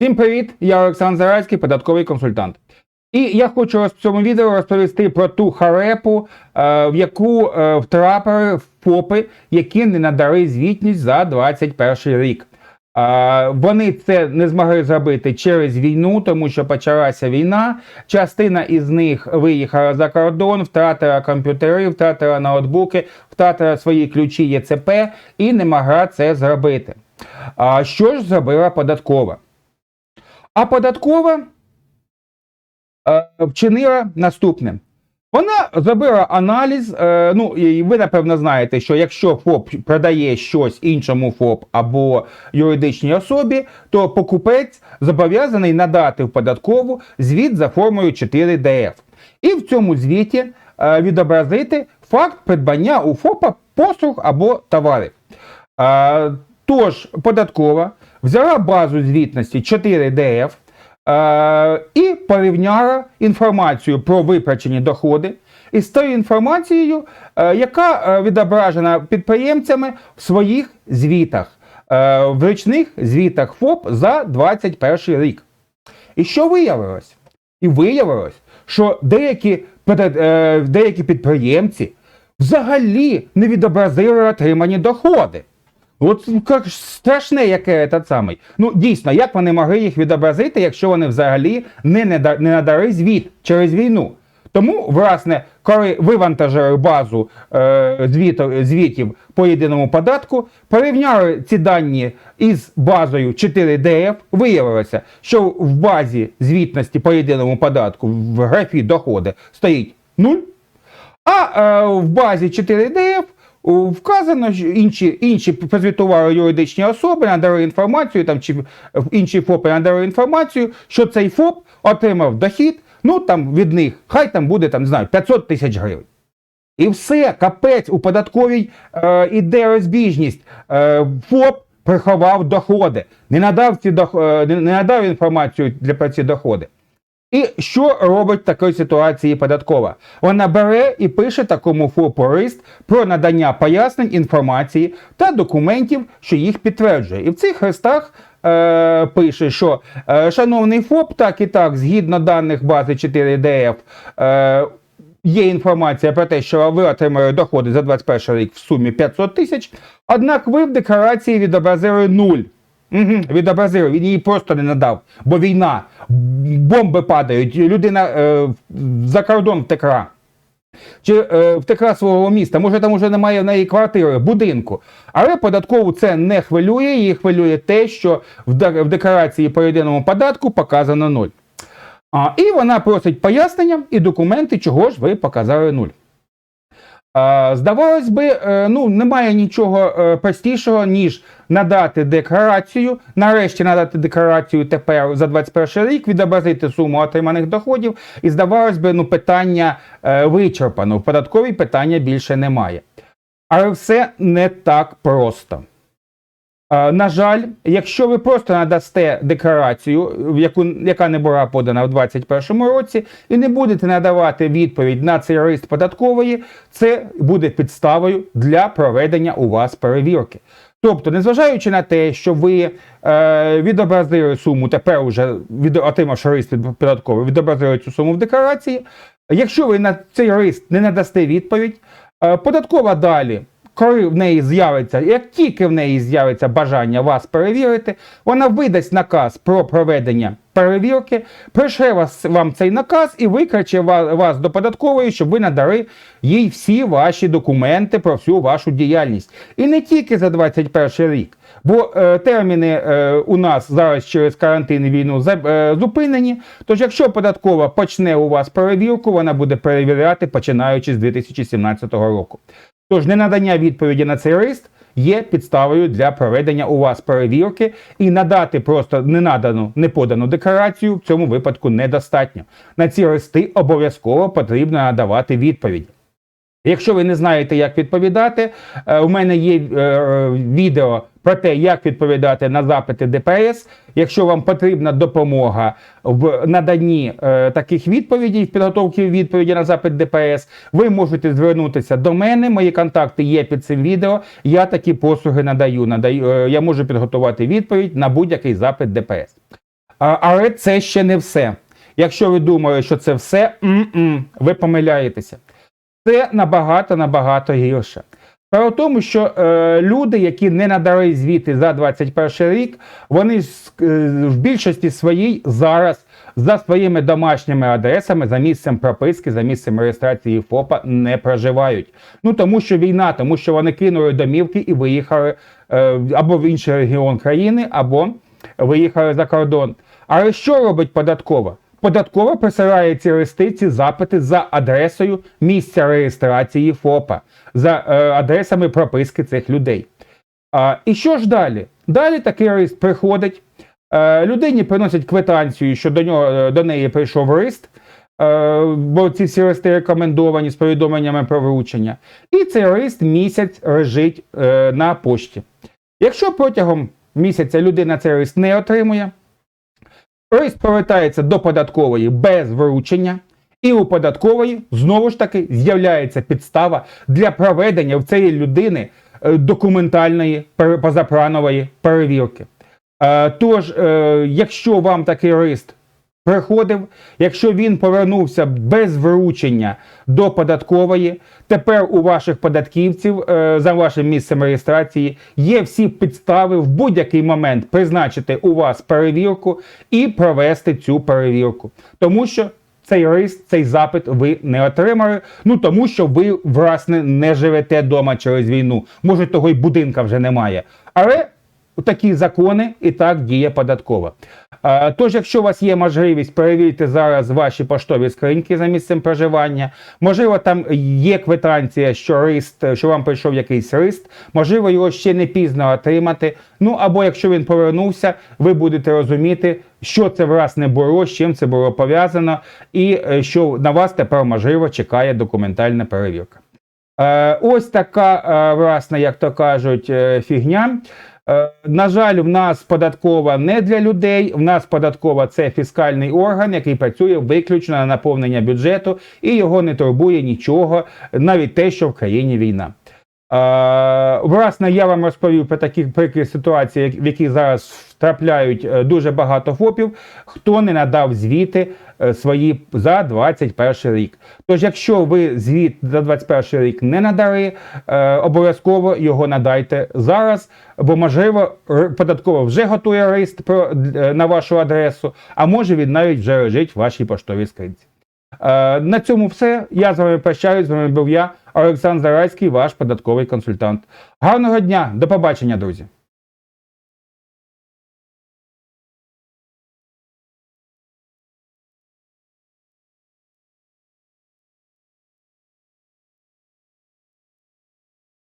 Всім привіт! Я Олександр Зарайський, податковий консультант. І я хочу в цьому відео розповісти про ту харепу, е, в яку е, втрапили ФОПи, які не надали звітність за 2021 рік. Е, Вони це не змогли зробити через війну, тому що почалася війна. Частина із них виїхала за кордон, втратила комп'ютери, втратила ноутбуки, втратила свої ключі ЄЦП і не могла це зробити. Що ж зробила податкова? А податкова е, вчинила наступне. Вона зробила аналіз. Е, ну, і ви напевно знаєте, що якщо ФОП продає щось іншому ФОП або юридичній особі, то покупець зобов'язаний надати в податкову звіт за формою 4DF. І в цьому звіті е, відобразити факт придбання у ФОПа послуг або товарів. Тож податкова взяла базу звітності 4DF е, і порівняла інформацію про виплачені доходи із тою інформацією, е, яка е, відображена підприємцями в своїх звітах, е, в річних звітах ФОП за 2021 рік. І що виявилось? І виявилось, що деякі, е, деякі підприємці взагалі не відобразили отримані доходи. От як страшне, яке те самий. Ну дійсно, як вони могли їх відобразити, якщо вони взагалі не, не надали звіт через війну? Тому, власне, коли вивантажили базу е, звіту, звітів по єдиному податку, порівняли ці дані із базою 4DF, виявилося, що в базі звітності по єдиному податку в графі доходи стоїть 0, а е, в базі 4DF у, вказано, що інші, інші прозвітували юридичні особи, надали інформацію, там, чи інші ФОПи надали інформацію, що цей ФОП отримав дохід, ну там від них, хай там буде там, не знаю, 500 тисяч гривень. І все, капець, у податковій е, іде розбіжність. Е, ФОП приховав доходи, не надав, ці дох, е, не, не надав інформацію для про ці доходи. І що робить в такій ситуації податкова? Вона бере і пише такому ФОПу лист про надання пояснень, інформації та документів, що їх підтверджує. І в цих листах е, пише, що е, шановний ФОП, так і так, згідно даних бази 4DF, е, Є інформація про те, що ви отримали доходи за 21 рік в сумі 500 тисяч, однак ви в декларації відобразили нуль. Угу, відобразили, він її просто не надав, бо війна, бомби падають, людина е, за кордон втекла. Чи е, втекла свого міста, може там уже немає в неї квартири, будинку. Але податкову це не хвилює, її хвилює те, що в декларації по єдиному податку показано нуль. А, і вона просить пояснення і документи, чого ж ви показали нуль. Здавалось би, е, ну, немає нічого е, простішого, ніж надати декларацію, нарешті надати декларацію тепер за 21 рік, відобразити суму отриманих доходів, і здавалось би, ну, питання е, вичерпано. В податковій питання більше немає. Але все не так просто. Е, На жаль, якщо ви просто надасте декларацію, яку, яка не була подана в 2021 році, і не будете надавати відповідь на цей лист податкової, це буде підставою для проведення у вас перевірки. Тобто, незважаючи на те, що ви е, відобразили суму, тепер уже від, отримавши лист від податкової, відобразили цю суму в декларації. Якщо ви на цей лист не надасте відповідь, е, податкова далі коли в неї з'явиться, як тільки в неї з'явиться бажання вас перевірити, вона видасть наказ про проведення перевірки, пришле вас, вам цей наказ і викриче ва- вас до податкової, щоб ви надали їй всі ваші документи про всю вашу діяльність. І не тільки за 21 рік. Бо е, терміни е, у нас зараз через карантин і війну за- е, зупинені. Тож, якщо податкова почне у вас перевірку, вона буде перевіряти починаючи з 2017 року. Тож ненадання відповіді на цей лист є підставою для проведення у вас перевірки і надати просто ненадану, неподану декларацію в цьому випадку недостатньо. На ці листи обов'язково потрібно надавати відповіді. Якщо ви не знаєте, як відповідати, е, у мене є е, відео про те, як відповідати на запити ДПС. Якщо вам потрібна допомога в наданні е, таких відповідей, в підготовці відповіді на запит ДПС, ви можете звернутися до мене. Мої контакти є під цим відео. Я такі послуги надаю. надаю е, я можу підготувати відповідь на будь-який запит ДПС. Але це ще не все. Якщо ви думаєте, що це все, м-м, ви помиляєтеся. Це набагато набагато гірше. Справа тому, що е, люди, які не надали звіти за 21 рік, вони е, в більшості своїй зараз за своїми домашніми адресами, за місцем прописки, за місцем реєстрації ФОПа не проживають. Ну тому що війна, тому що вони кинули домівки і виїхали е, або в інший регіон країни, або виїхали за кордон. Але що робить податкова? Податкова присилає ці листи, ці запити за адресою місця реєстрації ФОПа, за е, адресами прописки цих людей. А, і що ж далі? Далі такий лист приходить, е, людині приносять квитанцію, що до, нього, е, до неї прийшов лист, е, бо ці всі листи рекомендовані з повідомленнями про вручення. І цей лист місяць лежить е, на пошті. Якщо протягом місяця людина цей лист не отримує, лист повертається до податкової без вручення, і у податкової знову ж таки з'являється підстава для проведення в цієї людини е, документальної позапранової перевірки. Е, Тож, е, якщо вам такий лист приходив, якщо він повернувся без вручення до податкової, тепер у ваших податківців е, за вашим місцем реєстрації є всі підстави в будь-який момент призначити у вас перевірку і провести цю перевірку. Тому що цей лист, цей запит ви не отримали. Ну тому що ви, власне, не живете вдома через війну. Може, того й будинка вже немає. Але такі закони і так діє податкова. Тож, якщо у вас є можливість, перевірте зараз ваші поштові скриньки за місцем проживання. Можливо, там є квитанція, що лист, що вам прийшов якийсь лист, можливо, його ще не пізно отримати. Ну або якщо він повернувся, ви будете розуміти, що це власне було, з чим це було пов'язано, і е, що на вас тепер можливо чекає документальна перевірка. Е, Ось така, е, власне, як то кажуть, фігня. Е, На жаль, в нас податкова не для людей. В нас податкова це фіскальний орган, який працює виключно на наповнення бюджету, і його не турбує нічого, навіть те, що в країні війна. Е, власне, я вам розповів про такі прикрі ситуації, в які зараз втрапляють е, дуже багато ФОПів, хто не надав звіти е, свої за 21 рік. Тож, якщо ви звіт за 21 рік не надали, е, обов'язково його надайте зараз, бо можливо податкова вже готує е, на вашу адресу, а може він навіть вже лежить в вашій поштовій скринці. На цьому все. Я з вами прощаюсь. З вами був я, Олександр Зарайський, ваш податковий консультант. Гарного дня, до побачення, друзі.